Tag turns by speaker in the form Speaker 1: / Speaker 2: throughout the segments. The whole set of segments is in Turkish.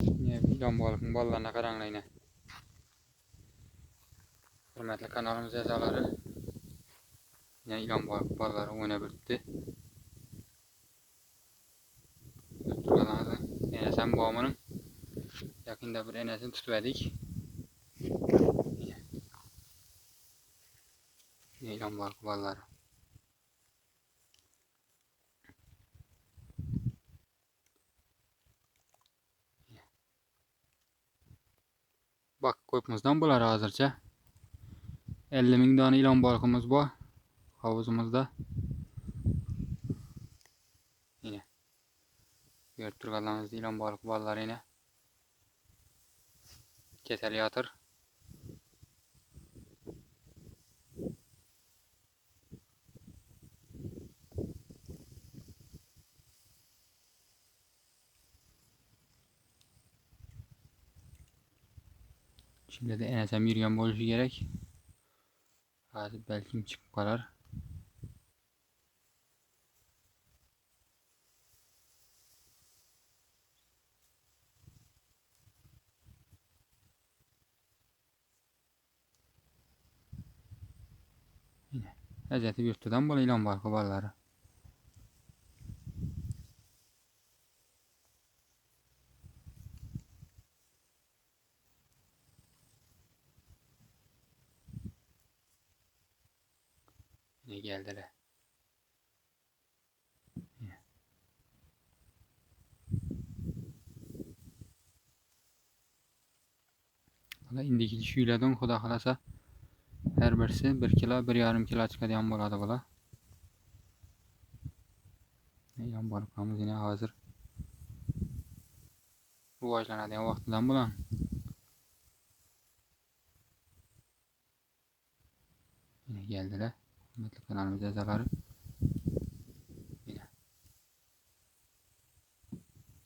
Speaker 1: Ne ilon balıkın ballarına karanlayına. Hürmetli kanalımız ezaları. Yine ilon balık balları oyna bitti. Turgalandı. Enesem babamının yakında bir enesini tutuverdik. Yine. Yine ilon balık balları. Bak koyumuzdan bular hazırca. 50 ming tane ilon balıkımız bu. Havuzumuzda. Yine. Görüp turgalarımızda ilon balık balları yine. Ketel yatır. Şimdi de enesem yürüyen boluşu gerek. Hadi belki çıkıp kalar. Yine. Bir tutan bol ilan var kubalları. Yine geldiler. Yine. Valla indiki şuylardan xudo xolasa her birisi 1 kilo 1,5 kilo chiqadigan bo'ladi bular. Yan balıklarımız yine hazır. Rivojlanadigan vaqtidan bulan. Yine geldiler. Hürmetli kanalımız ezaları. Yine.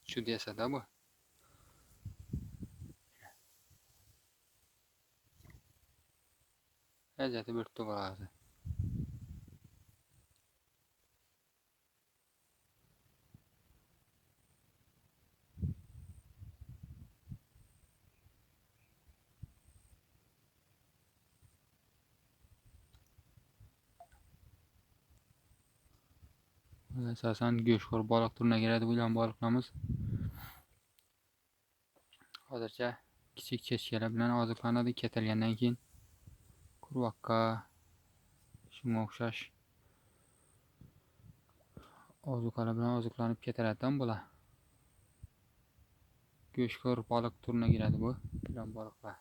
Speaker 1: Şu dese de bu. Ezeti bir tutu lazım. Esasen göçkör balık turuna giradi bu balıklarımız. Hozircha kichik chechkalar bilan oziqlanadi ketilgandan keyin qurbaqa shunga o'xshash ozuqalar bilan oziqlanib ketiladidan bular go'shtkor baliq turuna kiradi bu ilon baliqlar